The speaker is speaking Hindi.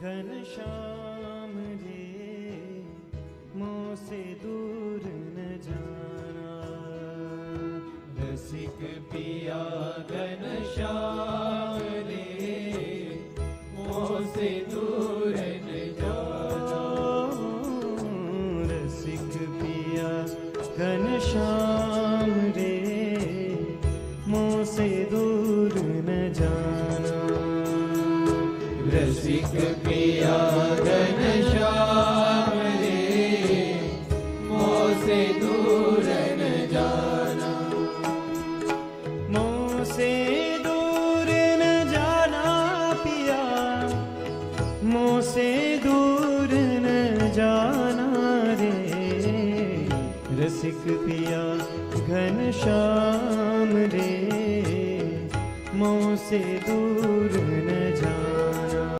घनश्याम रे मुँह से दूर न जाना। रसिक पिया घनश्याम रे मोह से दूर रसिक पिया घनश्याम रे मोह से दूर न जाना। मुँह से दूर न जाना पिया मुँह से दूर न जाना रे। रसिक पिया घनश्याम रे मुँह से दूर न